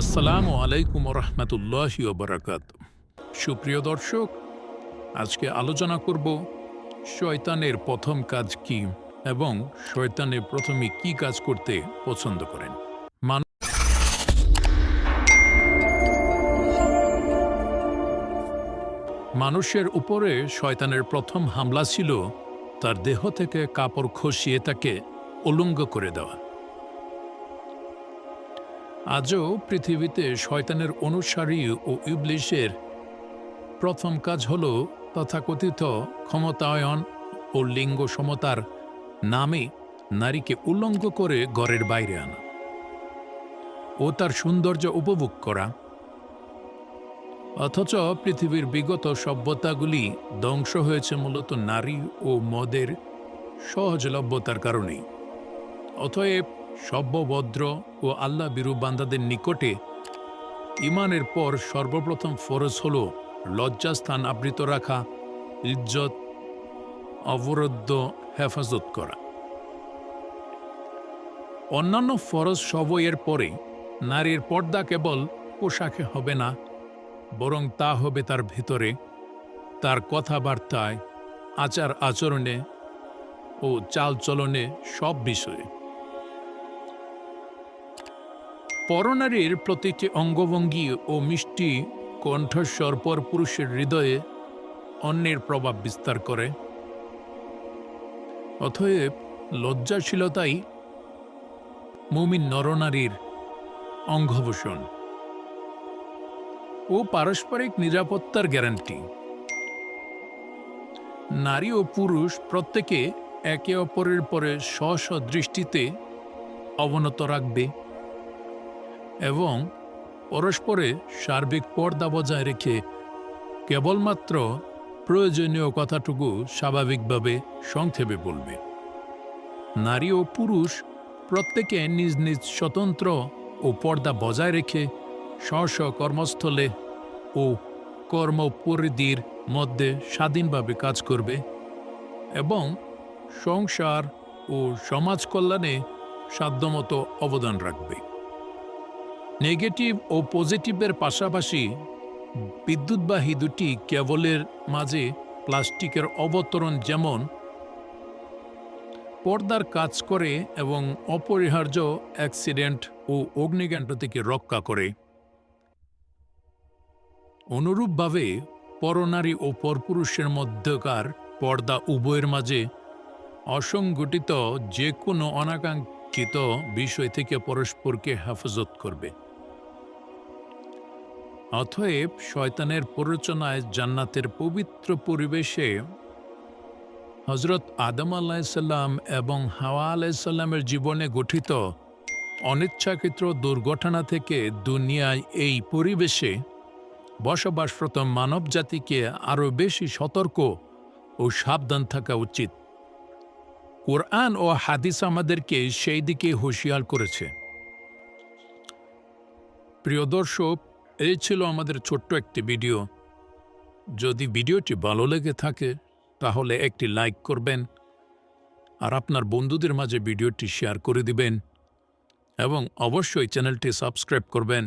আসসালামু আলাইকুম রহমতুল্লাহি বারাকাত সুপ্রিয় দর্শক, আজকে আলোচনা করব শয়তানের প্রথম কাজ কি এবং শয়তানের প্রথমে কি কাজ করতে পছন্দ করেন। মানুষের উপরে শয়তানের প্রথম হামলা ছিল তার দেহ থেকে কাপড় খসিয়ে তাকে উলঙ্গ করে দেওয়া। আজও পৃথিবীতে শয়তানের অনুসারী ও ইবলিশের প্রথম কাজ হল তথাকথিত ক্ষমতায়ন ও লিঙ্গ সমতার নামে নারীকে উল্লঙ্গ করে ঘরের বাইরে আনা ও তার সৌন্দর্য উপভোগ করা। অথচ পৃথিবীর বিগত সভ্যতাগুলি ধ্বংস হয়েছে মূলত নারী ও মদের সহজলভ্যতার কারণেই। অতএব সভ্যভদ্র ও আল্লাহ বিরু বান্দাদের নিকটে ইমানের পর সর্বপ্রথম ফরজ হল লজ্জাস্থান আবৃত রাখা, ইজ্জত, অবরুদ্ধ হেফাজত করা। অন্যান্য ফরজ সবয়ের পরে নারীর পর্দা কেবল পোশাকে হবে না, বরং তা হবে তার ভিতরে, তার কথাবার্তায় আচার আচরণে ও চালচলনে সব বিষয়ে। পরনারীর প্রতিটি অঙ্গভঙ্গি ও মিষ্টি কণ্ঠস্বর পর পুরুষের হৃদয়ে অন্যের প্রভাব বিস্তার করে। অতএব লজ্জাশীলতাই মুমিন নরনারীর অঙ্গভূষণ। ও পারস্পরিক নিরাপত্তার গ্যারান্টি। নারী ও পুরুষ প্রত্যেকে একে অপরের পরে স্ব স্ব দৃষ্টিতে অবনত রাখবে। এবং পরস্পরে সার্বিক পর্দা বজায় রেখে কেবলমাত্র প্রয়োজনীয় কথাটুকু স্বাভাবিকভাবে সংক্ষেপে বলবে। নারী ও পুরুষ প্রত্যেকে নিজ নিজ স্বতন্ত্র ও পর্দা বজায় রেখে স্ব কর্মস্থলে ও কর্মপরিধির মধ্যে স্বাধীনভাবে কাজ করবে এবং সংসার ও সমাজ কল্যাণে সাধ্যমতো অবদান রাখবে। নেগেটিভ ও পজিটিভের পাশাপাশি বিদ্যুৎবাহী দুটি কেবলের মাঝে প্লাস্টিকের অবতরণ যেমন পর্দার কাজ করে এবং অপরিহার্য অ্যাক্সিডেন্ট ও অগ্নিকাণ্ড থেকে রক্ষা করে। অনুরূপভাবে পরনারী ও পরপুরুষের মধ্যকার পর্দা উভয়ের মাঝে অসংগঠিত যে কোনো অনাকাঙ্ক্ষিত বিষয় থেকে পরস্পরকে হেফাজত করবে। অতএব শয়তানের প্ররোচনায় জান্নাতের পবিত্র পরিবেশে হজরত আদম আলাহিসাল্লাম এবং হাওয়া আলাইসাল্লামের জীবনে গঠিত অনিচ্ছাকৃত দুর্ঘটনা থেকে দুনিয়ায় এই পরিবেশে বসবাসরত মানব জাতিকে আরও বেশি সতর্ক ও সাবধান থাকা উচিত। কোরআন ও হাদিস আমাদেরকে সেই দিকে হুঁশিয়ার করেছে। প্রিয় দর্শক, এই ছিল আমাদের ছোট্ট একটি ভিডিও। যদি ভিডিওটি ভালো লেগে থাকে, তাহলে একটি লাইক করবেন আর আপনার বন্ধুদের মাঝে ভিডিওটি শেয়ার করে দিবেন এবং অবশ্যই চ্যানেলটি সাবস্ক্রাইব করবেন।